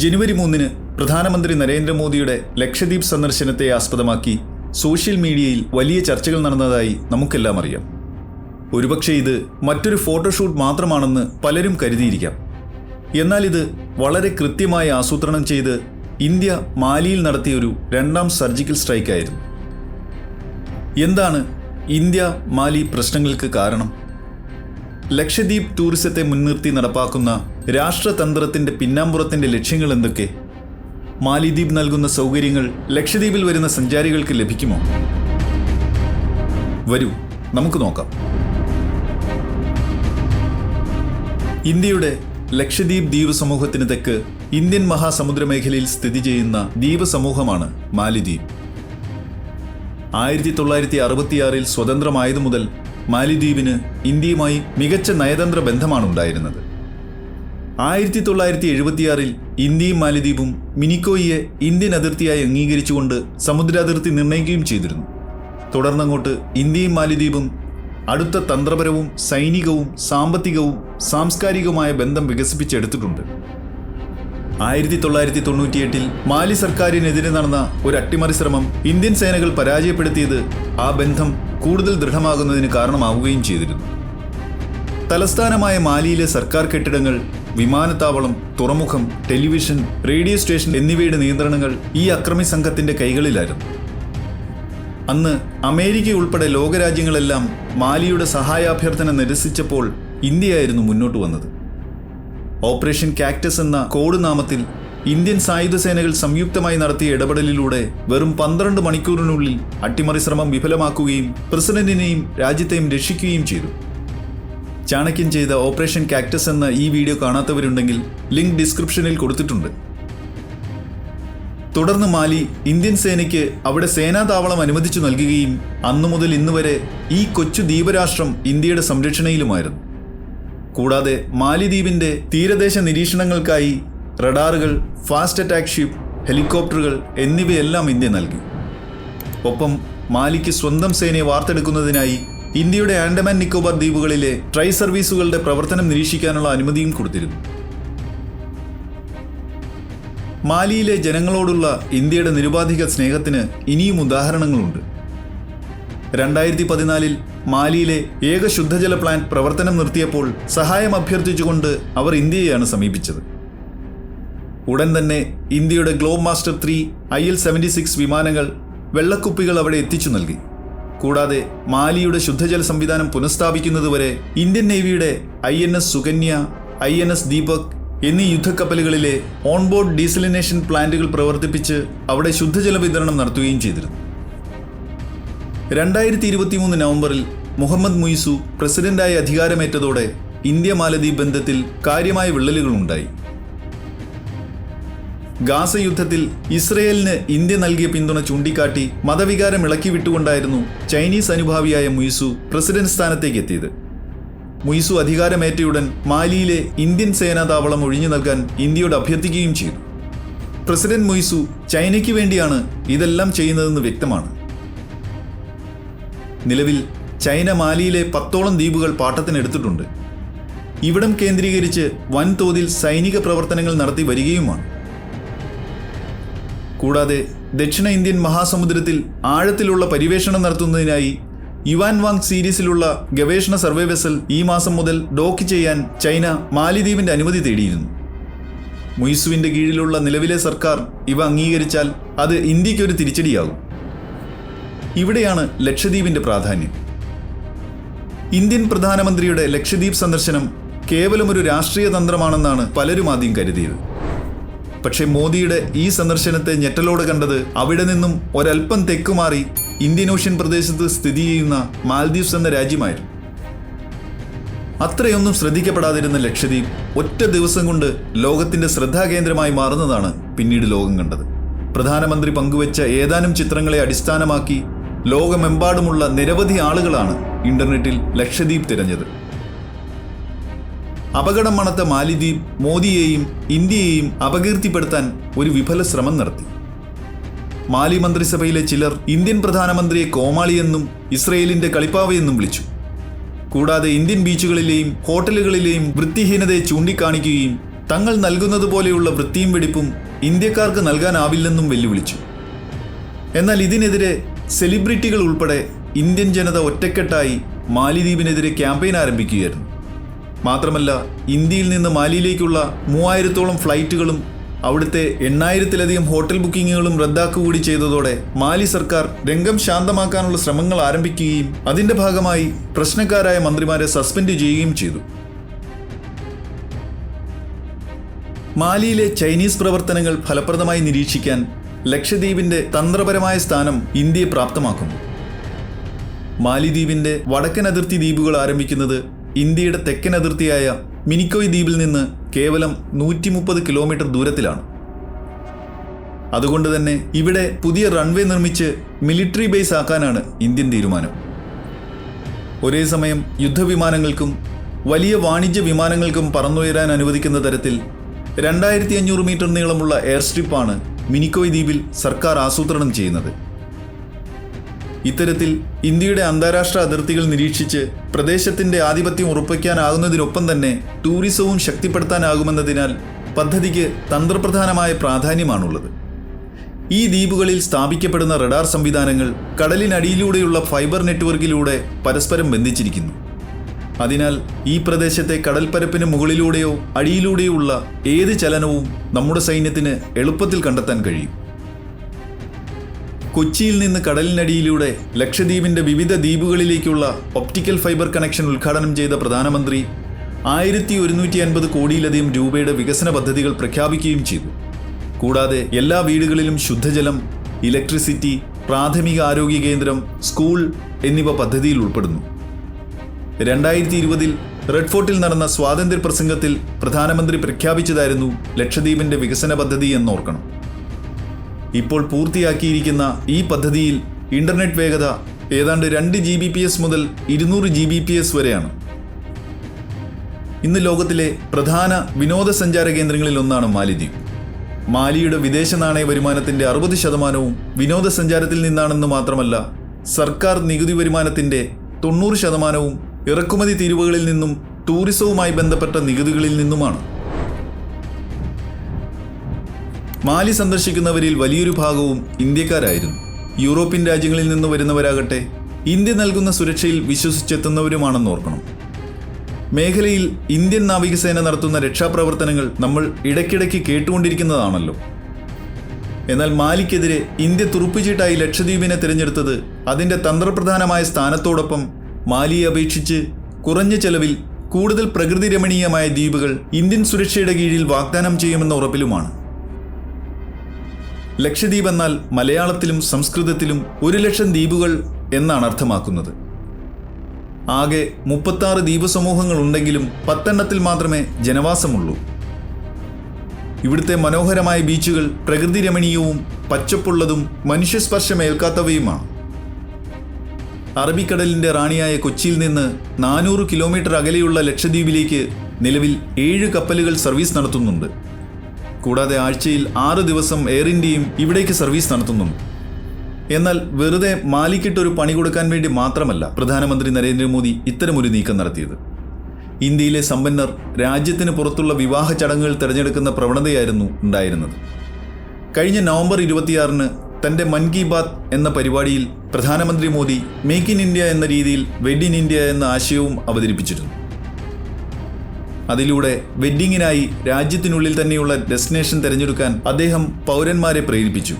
ജനുവരി മൂന്നിന് പ്രധാനമന്ത്രി നരേന്ദ്രമോദിയുടെ ലക്ഷദ്വീപ് സന്ദർശനത്തെ ആസ്പദമാക്കി സോഷ്യൽ മീഡിയയിൽ വലിയ ചർച്ചകൾ നടന്നതായി നമുക്കെല്ലാം അറിയാം. ഒരുപക്ഷെ ഇത് മറ്റൊരു ഫോട്ടോഷൂട്ട് മാത്രമാണെന്ന് പലരും കരുതിയിരിക്കാം. എന്നാൽ ഇത് വളരെ കൃത്യമായി ആസൂത്രണം ചെയ്ത് ഇന്ത്യ മാലിയിൽ നടത്തിയൊരു രണ്ടാം സർജിക്കൽ സ്ട്രൈക്ക് ആയിരുന്നു. എന്താണ് ഇന്ത്യ മാലി പ്രശ്നങ്ങൾക്ക് കാരണം? ലക്ഷദ്വീപ് ടൂറിസത്തെ മുൻനിർത്തി നടപ്പാക്കുന്ന രാഷ്ട്രതന്ത്രത്തിന്റെ പിന്നാമ്പുറത്തിന്റെ ലക്ഷ്യങ്ങൾ എന്തൊക്കെ? മാലിദ്വീപ് നൽകുന്ന സൗകര്യങ്ങൾ ലക്ഷദ്വീപിൽ വരുന്ന സഞ്ചാരികൾക്ക് ലഭിക്കുമോ? വരൂ നമുക്ക് നോക്കാം. ഇന്ത്യയുടെ ലക്ഷദ്വീപ് ദ്വീപ് സമൂഹത്തിന് തെക്ക് ഇന്ത്യൻ മഹാസമുദ്ര മേഖലയിൽ സ്ഥിതി ചെയ്യുന്ന ദ്വീപ് സമൂഹമാണ് മാലിദ്വീപ്. ആയിരത്തി തൊള്ളായിരത്തി അറുപത്തിയാറിൽ സ്വതന്ത്രമായതു മുതൽ മാലിദ്വീപിന് ഇന്ത്യയുമായി മികച്ച നയതന്ത്ര ബന്ധമാണ് ഉണ്ടായിരുന്നത് ആയിരത്തി തൊള്ളായിരത്തി എഴുപത്തിയാറിൽ ഇന്ത്യയും മാലിദ്വീപും മിനിക്കോയിയെ ഇന്ത്യൻ അതിർത്തിയായി അംഗീകരിച്ചുകൊണ്ട് സമുദ്രാതിർത്തി നിർണയിക്കുകയും ചെയ്തിരുന്നു. തുടർന്നങ്ങോട്ട് ഇന്ത്യയും മാലിദ്വീപും അടുത്ത തന്ത്രപരവും സൈനികവും സാമ്പത്തികവും സാംസ്കാരികവുമായ ബന്ധം വികസിപ്പിച്ചെടുത്തിട്ടുണ്ട്. ആയിരത്തി തൊള്ളായിരത്തി തൊണ്ണൂറ്റിയെട്ടിൽ മാലി സർക്കാരിനെതിരെ നടന്ന ഒരു അട്ടിമറി ശ്രമം ഇന്ത്യൻ സേനകൾ പരാജയപ്പെടുത്തിയത് ആ ബന്ധം കൂടുതൽ ദൃഢമാകുന്നതിന് കാരണമാവുകയും ചെയ്തിരുന്നു. തലസ്ഥാനമായ മാലിയിലെ സർക്കാർ കെട്ടിടങ്ങൾ വിമാനത്താവളം തുറമുഖം ടെലിവിഷൻ റേഡിയോ സ്റ്റേഷൻ എന്നിവയുടെ നിയന്ത്രണങ്ങൾ ഈ അക്രമി സംഘത്തിന്റെ കൈകളിലായിരുന്നു. അന്ന് അമേരിക്ക ഉൾപ്പെടെ ലോകരാജ്യങ്ങളെല്ലാം മാലിയുടെ സഹായാഭ്യർത്ഥന നിരസിച്ചപ്പോൾ ഇന്ത്യയായിരുന്നു മുന്നോട്ട് വന്നത്. ഓപ്പറേഷൻ കാക്ടസ് എന്ന കോഡ് നാമത്തിൽ ഇന്ത്യൻ സായുധ സേനകൾ സംയുക്തമായി നടത്തിയ ഇടപെടലിലൂടെ വെറും പന്ത്രണ്ട് മണിക്കൂറിനുള്ളിൽ അട്ടിമറി ശ്രമം വിഫലമാക്കുകയും പ്രസിഡന്റിനെയും രാജ്യത്തെയും രക്ഷിക്കുകയും ചെയ്തു. ചാണക്യൻ ചെയ്ത ഓപ്പറേഷൻ കാക്ടസ് എന്ന ഈ വീഡിയോ കാണാത്തവരുണ്ടെങ്കിൽ ലിങ്ക് ഡിസ്ക്രിപ്ഷനിൽ കൊടുത്തിട്ടുണ്ട്. തുടർന്ന് മാലി ഇന്ത്യൻ സേനയ്ക്ക് അവിടെ സേനാതാവളം അനുവദിച്ചു നൽകുകയും അന്നു മുതൽ ഇന്ന് വരെ ഈ കൊച്ചു ദ്വീപരാഷ്ട്രം ഇന്ത്യയുടെ സംരക്ഷണയിലുമായിരുന്നു. കൂടാതെ മാലിദ്വീപിന്റെ തീരദേശ നിരീക്ഷണങ്ങൾക്കായി റഡാറുകൾ ഫാസ്റ്റ് അറ്റാക്ക് ഷിപ്പ് ഹെലികോപ്റ്ററുകൾ എന്നിവയെല്ലാം ഇന്ത്യ നൽകി. ഒപ്പം മാലിക്ക് സ്വന്തം സേനയെ വാർത്തെടുക്കുന്നതിനായി ഇന്ത്യയുടെ ആൻഡമാൻ നിക്കോബാർ ദ്വീപുകളിലെ ട്രൈ സർവീസുകളുടെ പ്രവർത്തനം നിരീക്ഷിക്കാനുള്ള അനുമതിയും കൊടുത്തിരുന്നു. മാലിയിലെ ജനങ്ങളോടുള്ള ഇന്ത്യയുടെ നിരുപാധിക സ്നേഹത്തിന് ഇനിയും ഉദാഹരണങ്ങളുണ്ട്. രണ്ടായിരത്തി പതിനാലിൽ മാലിയിലെ ഏക ശുദ്ധജല പ്ലാന്റ് പ്രവർത്തനം നിർത്തിയപ്പോൾ സഹായം അഭ്യർത്ഥിച്ചുകൊണ്ട് അവർ ഇന്ത്യയെയാണ് സമീപിച്ചത്. ഉടൻ തന്നെ ഇന്ത്യയുടെ globemaster three I L seventy six വിമാനങ്ങൾ വെള്ളക്കുപ്പികൾ അവിടെ എത്തിച്ചു നൽകി. കൂടാതെ മാലിയുടെ ശുദ്ധജല സംവിധാനം പുനഃസ്ഥാപിക്കുന്നതുവരെ Indian നേവിയുടെ I N S Sukanya I N S Deepak എന്നീ യുദ്ധക്കപ്പലുകളിലെ ഓൺബോർഡ് ഡീസലിനേഷൻ പ്ലാന്റുകൾ പ്രവർത്തിപ്പിച്ച് അവിടെ ശുദ്ധജല വിതരണം നടത്തുകയും ചെയ്തിരുന്നു. രണ്ടായിരത്തി ഇരുപത്തിമൂന്ന് നവംബറിൽ മുഹമ്മദ് മുയിസു പ്രസിഡന്റായി അധികാരമേറ്റതോടെ ഇന്ത്യ മാലദ്വീപ് ബന്ധത്തിൽ കാര്യമായ വിള്ളലുകളുണ്ടായി. ഗാസ യുദ്ധത്തിൽ ഇസ്രയേലിന് ഇന്ത്യ നൽകിയ പിന്തുണ ചൂണ്ടിക്കാട്ടി മതവികാരം ഇളക്കി വിട്ടുകൊണ്ടായിരുന്നു ചൈനീസ് അനുഭാവിയായ മുയിസു പ്രസിഡന്റ് സ്ഥാനത്തേക്ക് എത്തിയത്. മുയിസു അധികാരമേറ്റയുടൻ മാലിയിലെ ഇന്ത്യൻ സേനാ താവളം ഒഴിഞ്ഞു നൽകാൻ ഇന്ത്യയോട് അഭ്യർത്ഥിക്കുകയും ചെയ്തു. പ്രസിഡന്റ് മുയിസു ചൈനയ്ക്ക് വേണ്ടിയാണ് ഇതെല്ലാം ചെയ്യുന്നതെന്ന് വ്യക്തമാണ്. നിലവിൽ ചൈന മാലിയിലെ പത്തോളം ദ്വീപുകൾ പാട്ടത്തിനെടുത്തിട്ടുണ്ട് ഇവിടം കേന്ദ്രീകരിച്ച് വൻതോതിൽ സൈനിക പ്രവർത്തനങ്ങൾ നടത്തി വരികയുമാണ്. കൂടാതെ ദക്ഷിണ ഇന്ത്യൻ മഹാസമുദ്രത്തിൽ ആഴത്തിലുള്ള പര്യവേഷണം നടത്തുന്നതിനായി യുവാൻ വാങ് സീരീസിലുള്ള ഗവേഷണ സർവേ വെസൽ ഈ മാസം മുതൽ ഡോക്ക് ചെയ്യാൻ ചൈന മാലിദ്വീപിന്റെ അനുമതി തേടിയിരുന്നു. മുയിസുവിന്റെ കീഴിലുള്ള നിലവിലെ സർക്കാർ ഇവ അംഗീകരിച്ചാൽ അത് ഇന്ത്യക്കൊരു തിരിച്ചടിയാകും. ഇവിടെയാണ് ലക്ഷദ്വീപിന്റെ പ്രാധാന്യം. ഇന്ത്യൻ പ്രധാനമന്ത്രിയുടെ ലക്ഷദ്വീപ് സന്ദർശനം കേവലം ഒരു രാഷ്ട്രീയ തന്ത്രമാണെന്നാണ് പലരും ആദ്യം കരുതിയത്. പക്ഷേ മോദിയുടെ ഈ സന്ദർശനത്തെ ഞെട്ടലോട് കണ്ടത് അവിടെ നിന്നും ഒരൽപ്പം തെക്കുമാറി ഇന്ത്യൻ ഓഷ്യൻ പ്രദേശത്ത് സ്ഥിതി ചെയ്യുന്ന മാൽദ്വീപ്സ് എന്ന രാജ്യമായിരുന്നു. അത്രയൊന്നും ശ്രദ്ധിക്കപ്പെടാതിരുന്ന ലക്ഷദ്വീപ് ഒറ്റ ദിവസം കൊണ്ട് ലോകത്തിന്റെ ശ്രദ്ധാകേന്ദ്രമായി മാറുന്നതാണ് പിന്നീട് ലോകം കണ്ടത്. പ്രധാനമന്ത്രി പങ്കുവച്ച ഏതാനും ചിത്രങ്ങളെ അടിസ്ഥാനമാക്കി ലോകമെമ്പാടുമുള്ള നിരവധി ആളുകളാണ് ഇന്റർനെറ്റിൽ ലക്ഷദ്വീപ് തിരഞ്ഞത്. അപകടം മണത്ത മാലിദ്വീപ് മോദിയെയും ഇന്ത്യയെയും അപകീർത്തിപ്പെടുത്താൻ ഒരു വിഫല ശ്രമം നടത്തി. മാലി മന്ത്രിസഭയിലെ ചിലർ ഇന്ത്യൻ പ്രധാനമന്ത്രിയെ കോമാളിയെന്നും ഇസ്രയേലിന്റെ കളിപ്പാവയെന്നും വിളിച്ചു. കൂടാതെ ഇന്ത്യൻ ബീച്ചുകളിലെയും ഹോട്ടലുകളിലെയും വൃത്തിഹീനതയെ ചൂണ്ടിക്കാണിക്കുകയും തങ്ങൾ നൽകുന്നത് പോലെയുള്ള വൃത്തിയും വെടിപ്പും ഇന്ത്യക്കാർക്ക് നൽകാനാവില്ലെന്നും വെല്ലുവിളിച്ചു. എന്നാൽ ഇതിനെതിരെ സെലിബ്രിറ്റികൾ ഉൾപ്പെടെ ഇന്ത്യൻ ജനത ഒറ്റക്കെട്ടായി മാലിദ്വീപിനെതിരെ ക്യാമ്പയിൻ ആരംഭിക്കുകയായിരുന്നു. മാത്രമല്ല ഇന്ത്യയിൽ നിന്ന് മാലിയിലേക്കുള്ള മൂവായിരത്തോളം ഫ്ലൈറ്റുകളും അവിടുത്തെ എണ്ണായിരത്തിലധികം ഹോട്ടൽ ബുക്കിങ്ങുകളും റദ്ദാക്കുകൂടി ചെയ്തതോടെ മാലി സർക്കാർ രംഗം ശാന്തമാക്കാനുള്ള ശ്രമങ്ങൾ ആരംഭിക്കുകയും അതിന്റെ ഭാഗമായി പ്രശ്നക്കാരായ മന്ത്രിമാരെ സസ്പെൻഡ് ചെയ്യുകയും ചെയ്തു. മാലിയിലെ ചൈനീസ് പ്രവർത്തനങ്ങൾ ഫലപ്രദമായി നിരീക്ഷിക്കാൻ ലക്ഷദ്വീപിന്റെ തന്ത്രപരമായ സ്ഥാനം ഇന്ത്യയെ പ്രാപ്തമാക്കുന്നു. മാലിദ്വീപിന്റെ വടക്കൻ അതിർത്തി ദ്വീപുകൾ ആരംഭിക്കുന്നത് ഇന്ത്യയുടെ തെക്കൻ അതിർത്തിയായ മിനിക്കോയ് ദ്വീപിൽ നിന്ന് കേവലം നൂറ്റി മുപ്പത് കിലോമീറ്റർ ദൂരത്തിലാണ്. അതുകൊണ്ട് തന്നെ ഇവിടെ പുതിയ റൺവേ നിർമ്മിച്ച് മിലിറ്ററി ബേസ് ആക്കാനാണ് ഇന്ത്യൻ തീരുമാനം. ഒരേ സമയം യുദ്ധവിമാനങ്ങൾക്കും വലിയ വാണിജ്യ വിമാനങ്ങൾക്കും പറന്നുയരാൻ അനുവദിക്കുന്ന തരത്തിൽ രണ്ടായിരത്തി അഞ്ഞൂറ് മീറ്റർ നീളമുള്ള എയർ സ്ട്രിപ്പാണ് മിനിക്കോയ് ദ്വീപിൽ സർക്കാർ ആസൂത്രണം ചെയ്യുന്നത്. ഇത്തരത്തിൽ ഇന്ത്യയുടെ അന്താരാഷ്ട്ര അതിർത്തികൾ നിരീക്ഷിച്ച് പ്രദേശത്തിന്റെ ആധിപത്യം ഉറപ്പിക്കാനാകുന്നതിനൊപ്പം തന്നെ ടൂറിസവും ശക്തിപ്പെടുത്താനാകുമെന്നതിനാൽ പദ്ധതിക്ക് തന്ത്രപ്രധാനമായ പ്രാധാന്യമാണുള്ളത്. ഈ ദ്വീപുകളിൽ സ്ഥാപിക്കപ്പെടുന്ന റഡാർ സംവിധാനങ്ങൾ കടലിനടിയിലൂടെയുള്ള ഫൈബർ നെറ്റ്വർക്കിലൂടെ പരസ്പരം ബന്ധിച്ചിരിക്കുന്നു. അതിനാൽ ഈ പ്രദേശത്തെ കടൽപ്പരപ്പിന് മുകളിലൂടെയോ അടിയിലൂടെയോ ഉള്ള ഏത് ചലനവും നമ്മുടെ സൈന്യത്തിന് എളുപ്പത്തിൽ കണ്ടെത്താൻ കഴിയും. കൊച്ചിയിൽ നിന്ന് കടലിനടിയിലൂടെ ലക്ഷദ്വീപിന്റെ വിവിധ ദ്വീപുകളിലേക്കുള്ള ഒപ്റ്റിക്കൽ ഫൈബർ കണക്ഷൻ ഉദ്ഘാടനം ചെയ്ത പ്രധാനമന്ത്രി ആയിരത്തി ഒരുന്നൂറ്റി അൻപത് കോടിയിലധികം രൂപയുടെ വികസന പദ്ധതികൾ പ്രഖ്യാപിക്കുകയും ചെയ്തു. കൂടാതെ എല്ലാ വീടുകളിലും ശുദ്ധജലം ഇലക്ട്രിസിറ്റി പ്രാഥമിക ആരോഗ്യ കേന്ദ്രം സ്കൂൾ എന്നിവ പദ്ധതിയിൽ ഉൾപ്പെടുന്നു. രണ്ടായിരത്തി ഇരുപതിൽ റെഡ് ഫോർട്ടിൽ നടന്ന സ്വാതന്ത്ര്യ പ്രസംഗത്തിൽ പ്രധാനമന്ത്രി പ്രഖ്യാപിച്ചതായിരുന്നു ലക്ഷദ്വീപിന്റെ വികസന പദ്ധതി എന്നോർക്കണം. ഇപ്പോൾ പൂർത്തിയാക്കിയിരിക്കുന്ന ഈ പദ്ധതിയിൽ ഇന്റർനെറ്റ് വേഗത ഏതാണ്ട് രണ്ട് ജി ബി പി എസ് മുതൽ ഇരുന്നൂറ് ജി ബി പി എസ് വരെയാണ്. ഇന്ന് ലോകത്തിലെ പ്രധാന വിനോദസഞ്ചാര കേന്ദ്രങ്ങളിൽ ഒന്നാണ് മാലിദ്വീപ്. മാലിയുടെ വിദേശ നാണയ വരുമാനത്തിന്റെ അറുപത് ശതമാനവും വിനോദസഞ്ചാരത്തിൽ നിന്നാണെന്ന് മാത്രമല്ല സർക്കാർ നികുതി വരുമാനത്തിന്റെ തൊണ്ണൂറ് ശതമാനവും ഇറക്കുമതി തീരുവകളിൽ നിന്നും ടൂറിസവുമായി ബന്ധപ്പെട്ട നികുതികളിൽ നിന്നുമാണ്. മാലി സന്ദർശിക്കുന്നവരിൽ വലിയൊരു ഭാഗവും ഇന്ത്യക്കാരായിരുന്നു. യൂറോപ്യൻ രാജ്യങ്ങളിൽ നിന്ന് വരുന്നവരാകട്ടെ ഇന്ത്യ നൽകുന്ന സുരക്ഷയിൽ വിശ്വസിച്ചെത്തുന്നവരുമാണെന്ന് ഓർക്കണം. മേഖലയിൽ ഇന്ത്യൻ നാവികസേന നടത്തുന്ന രക്ഷാപ്രവർത്തനങ്ങൾ നമ്മൾ ഇടയ്ക്കിടയ്ക്ക് കേട്ടുകൊണ്ടിരിക്കുന്നതാണല്ലോ. എന്നാൽ മാലിക്കെതിരെ ഇന്ത്യ തുറുപ്പുചീട്ടായി ലക്ഷദ്വീപിനെ തിരഞ്ഞെടുത്തത് അതിന്റെ തന്ത്രപ്രധാനമായ സ്ഥാനത്തോടൊപ്പം മാലിയെ അപേക്ഷിച്ച് കുറഞ്ഞ ചെലവിൽ കൂടുതൽ പ്രകൃതി രമണീയമായ ദ്വീപുകൾ ഇന്ത്യൻ സുരക്ഷയുടെ കീഴിൽ വാഗ്ദാനം ചെയ്യുമെന്ന ഉറപ്പിലുമാണ്. ലക്ഷദ്വീപ് എന്നാൽ മലയാളത്തിലും സംസ്കൃതത്തിലും ഒരു ലക്ഷം ദ്വീപുകൾ എന്നാണ് അർത്ഥമാക്കുന്നത്. ആകെ മുപ്പത്താറ് ദ്വീപസമൂഹങ്ങൾ ഉണ്ടെങ്കിലും പത്തെണ്ണത്തിൽ മാത്രമേ ജനവാസമുള്ളൂ. ഇവിടുത്തെ മനോഹരമായ ബീച്ചുകൾ പ്രകൃതി രമണീയവും പച്ചപ്പുള്ളതും മനുഷ്യസ്പർശമേൽക്കാത്തവയുമാണ്. അറബിക്കടലിന്റെ റാണിയായ കൊച്ചിയിൽ നിന്ന് നാനൂറ് കിലോമീറ്റർ അകലെയുള്ള ലക്ഷദ്വീപിലേക്ക് നിലവിൽ ഏഴ് കപ്പലുകൾ സർവീസ് നടത്തുന്നുണ്ട്. കൂടാതെ ആഴ്ചയിൽ ആറ് ദിവസം എയർ ഇന്ത്യയും ഇവിടേക്ക് സർവീസ് നടത്തുന്നുണ്ട് എന്നാൽ വെറുതെ മാലിക്കിട്ടൊരു പണി കൊടുക്കാൻ വേണ്ടി മാത്രമല്ല പ്രധാനമന്ത്രി നരേന്ദ്രമോദി ഇത്തരമൊരു നീക്കം നടത്തിയത്. ഇന്ത്യയിലെ സമ്പന്നർ രാജ്യത്തിന് പുറത്തുള്ള വിവാഹ ചടങ്ങുകൾ തിരഞ്ഞെടുക്കുന്ന പ്രവണതയായിരുന്നു ഉണ്ടായിരുന്നത്. കഴിഞ്ഞ നവംബർ ഇരുപത്തിയാറിന് തന്റെ മൻ കി ബാത്ത് എന്ന പരിപാടിയിൽ പ്രധാനമന്ത്രി മോദി മേക്ക് ഇൻ ഇന്ത്യ എന്ന രീതിയിൽ വെഡ് ഇൻ ഇന്ത്യ എന്ന ആശയവും അവതരിപ്പിച്ചിരുന്നു. അതിലൂടെ വെഡ്ഡിങ്ങിനായി രാജ്യത്തിനുള്ളിൽ തന്നെയുള്ള ഡെസ്റ്റിനേഷൻ തിരഞ്ഞെടുക്കാൻ അദ്ദേഹം പൗരന്മാരെ പ്രേരിപ്പിച്ചു.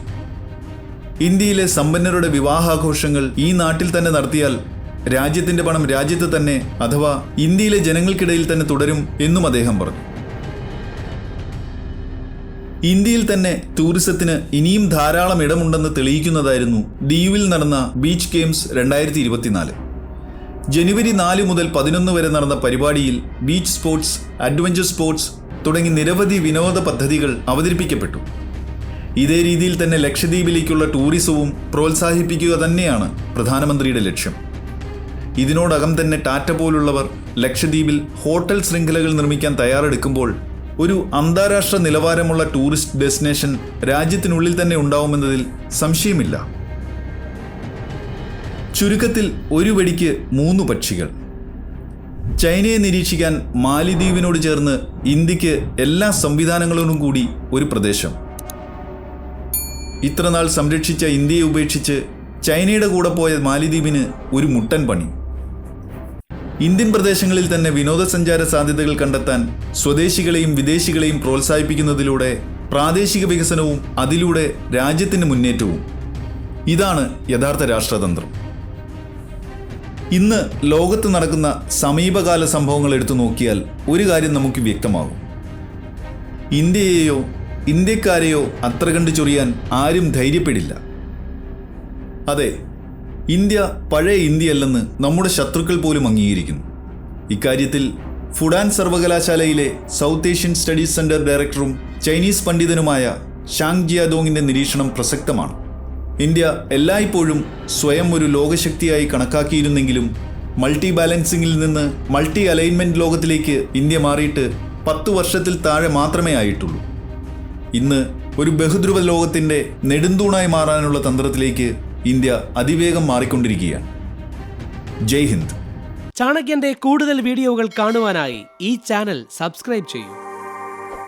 ഇന്ത്യയിലെ സമ്പന്നരുടെ വിവാഹാഘോഷങ്ങൾ ഈ നാട്ടിൽ തന്നെ നടത്തിയാൽ രാജ്യത്തിന്റെ പണം രാജ്യത്ത് തന്നെ അഥവാ ഇന്ത്യയിലെ ജനങ്ങൾക്കിടയിൽ തന്നെ തുടരും എന്നും അദ്ദേഹം പറഞ്ഞു. ഇന്ത്യയിൽ തന്നെ ടൂറിസത്തിന് ഇനിയും ധാരാളം ഇടമുണ്ടെന്ന് തെളിയിക്കുന്നതായിരുന്നു ദ്വീപിൽ നടന്ന ബീച്ച് ഗെയിംസ് രണ്ടായിരത്തി ജനുവരി നാല് മുതൽ പതിനൊന്ന് വരെ നടന്ന പരിപാടിയിൽ ബീച്ച് സ്പോർട്സ് അഡ്വഞ്ചർ സ്പോർട്സ് തുടങ്ങി നിരവധി വിനോദ പദ്ധതികൾ അവതരിപ്പിക്കപ്പെട്ടു. ഇതേ രീതിയിൽ തന്നെ ലക്ഷദ്വീപിലേക്കുള്ള ടൂറിസവും പ്രോത്സാഹിപ്പിക്കുക തന്നെയാണ് പ്രധാനമന്ത്രിയുടെ ലക്ഷ്യം. ഇതിനോടകം തന്നെ ടാറ്റ പോലുള്ളവർ ലക്ഷദ്വീപിൽ ഹോട്ടൽ ശൃംഖലകൾ നിർമ്മിക്കാൻ തയ്യാറെടുക്കുമ്പോൾ ഒരു അന്താരാഷ്ട്ര നിലവാരമുള്ള ടൂറിസ്റ്റ് ഡെസ്റ്റിനേഷൻ രാജ്യത്തിനുള്ളിൽ തന്നെ ഉണ്ടാവുമെന്നതിൽ സംശയമില്ല. ചുരുക്കത്തിൽ ഒരു വെടിക്ക് മൂന്ന് പക്ഷികൾ. ചൈനയെ നിരീക്ഷിക്കാൻ മാലിദ്വീപിനോട് ചേർന്ന് ഇന്ത്യയ്ക്ക് എല്ലാ സംവിധാനങ്ങളോടും കൂടി ഒരു പ്രദേശം. ഇത്രനാൾ സംരക്ഷിച്ച ഇന്ത്യയെ ഉപേക്ഷിച്ച് ചൈനയുടെ കൂടെ പോയ മാലിദ്വീപിന് ഒരു മുട്ടൻ പണി. ഇന്ത്യൻ പ്രദേശങ്ങളിൽ തന്നെ വിനോദസഞ്ചാര സാധ്യതകൾ കണ്ടെത്താൻ സ്വദേശികളെയും വിദേശികളെയും പ്രോത്സാഹിപ്പിക്കുന്നതിലൂടെ പ്രാദേശിക വികസനവും അതിലൂടെ രാജ്യത്തിന് മുന്നേറ്റവും. ഇതാണ് യഥാർത്ഥ രാഷ്ട്രതന്ത്രം. ഇന്ന് ലോകത്ത് നടക്കുന്ന സമീപകാല സംഭവങ്ങൾ എടുത്തു നോക്കിയാൽ ഒരു കാര്യം നമുക്ക് വ്യക്തമാകും. ഇന്ത്യയെയോ ഇന്ത്യക്കാരെയോ അത്ര കണ്ട് ചൊറിയാൻ ആരും ധൈര്യപ്പെടില്ല. അതെ ഇന്ത്യ പഴയ ഇന്ത്യയല്ലെന്ന് നമ്മുടെ ശത്രുക്കൾ പോലും അംഗീകരിക്കുന്നു. ഇക്കാര്യത്തിൽ ഫുഡാൻ സർവകലാശാലയിലെ സൗത്ത് ഏഷ്യൻ സ്റ്റഡീസ് സെന്റർ ഡയറക്ടറും ചൈനീസ് പണ്ഡിതനുമായ ഷാങ് ജിയാദോങ്ങിന്റെ നിരീക്ഷണം പ്രസക്തമാണ്. ഇന്ത്യ എല്ലായ്പ്പോഴും സ്വയം ഒരു ലോകശക്തിയായി കണക്കാക്കിയിരുന്നെങ്കിലും മൾട്ടി ബാലൻസിംഗിൽ നിന്ന് മൾട്ടി അലൈൻമെന്റ് ലോകത്തിലേക്ക് ഇന്ത്യ മാറിയിട്ട് പത്തു വർഷത്തിൽ താഴെ മാത്രമേ ആയിട്ടുള്ളൂ. ഇന്ന് ഒരു ബഹുദ്രുവ ലോകത്തിന്റെ നെടുന്തൂണായി മാറാനുള്ള തന്ത്രത്തിലേക്ക് ഇന്ത്യ അതിവേഗം മാറിക്കൊണ്ടിരിക്കുകയാണ്. ജയ് ഹിന്ദ്. ചാണക്യന്റെ കൂടുതൽ വീഡിയോകൾ കാണുവാനായി ഈ ചാനൽ സബ്സ്ക്രൈബ് ചെയ്യൂ.